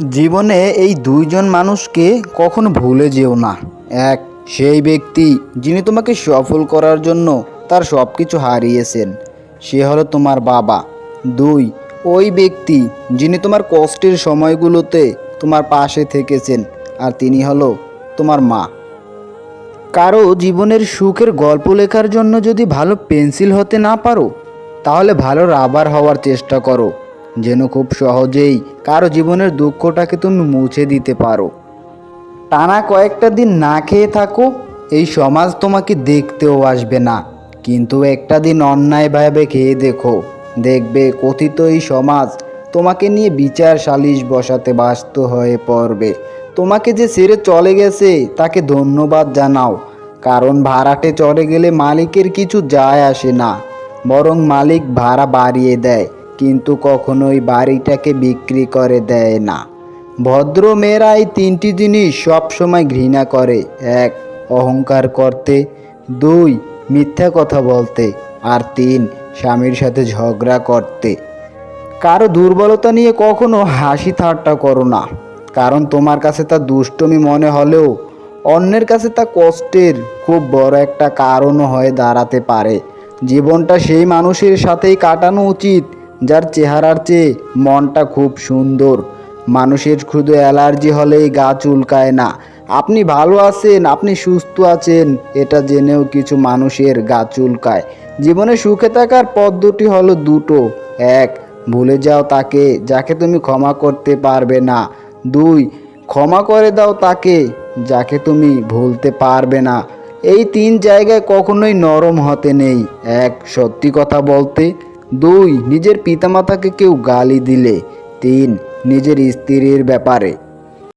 জীবনে এই দুইজন মানুষকে কখনো ভুলে যেও না। এক, সেই ব্যক্তি যিনি তোমাকে সফল করার জন্য তার সব কিছু হারিয়েছেন, সে হলো তোমার বাবা। দুই, ওই ব্যক্তি যিনি তোমার কষ্টের সময়গুলোতে তোমার পাশে থেকেছেন আর তিনি হলো তোমার মা। কারও জীবনের সুখের গল্প লেখার জন্য যদি ভালো পেন্সিল হতে না পারো, তাহলে ভালো রাবার হওয়ার চেষ্টা করো। যেন খুব সহজেই কারও জীবনের দুঃখটাকে তুমি মুছে দিতে পারো। টানা কয়েকটা দিন না খেয়ে থাকো, এই সমাজ তোমাকে দেখতেও আসবে না। কিন্তু একটা দিন অন্যায়ভাবে খেয়ে দেখো, দেখবে কথিত এই সমাজ তোমাকে নিয়ে বিচার সালিশ বসাতে ব্যস্ত হয়ে পড়বে। তোমাকে যে ছেড়ে চলে গেছে, তাকে ধন্যবাদ জানাও। কারণ ভাড়াটে চলে গেলে মালিকের কিছু যায় আসে না, বরং মালিক ভাড়া বাড়িয়ে দেয়। কিন্তু কখনোই বাড়িটাকে বিক্রি করে দেয় না। ভদ্র মেয়েরা এই তিনটি জিনিস সবসময় ঘৃণা করে। এক, অহংকার করতে। দুই, মিথ্যা কথা বলতে। আর তিন, স্বামীর সাথে ঝগড়া করতে। কারও দুর্বলতা নিয়ে কখনো হাসি ঠাট্টা করো না। কারণ তোমার কাছে তা দুষ্টমি মনে হলেও অন্যের কাছে তা কষ্টের খুব বড় একটা কারণও হয়ে দাঁড়াতে পারে। জীবনটা সেই মানুষের সাথেই কাটানো উচিত। যার চেহারার চেয়ে মনটা খুব সুন্দর। মানুষের শুধু অ্যালার্জি হলেই গা চুলকায় না। আপনি ভালো আছেন, আপনি সুস্থ আছেন, এটা জেনেও কিছু মানুষের গা চুলকায়। জীবনে সুখে থাকার পদ্ধতি হলো দুটো। এক, ভুলে যাও তাকে, যাকে তুমি ক্ষমা করতে পারবে না। দুই, ক্ষমা করে দাও তাকে, যাকে তুমি ভুলতে পারবে না। এই তিন জায়গায় কখনোই নরম হতে নেই। এক, সত্যি কথা বলতে দুই নিজের পিতামাতাকে কেউ গালি দিলে। তিন নিজের স্ত্রীর ব্যাপারে।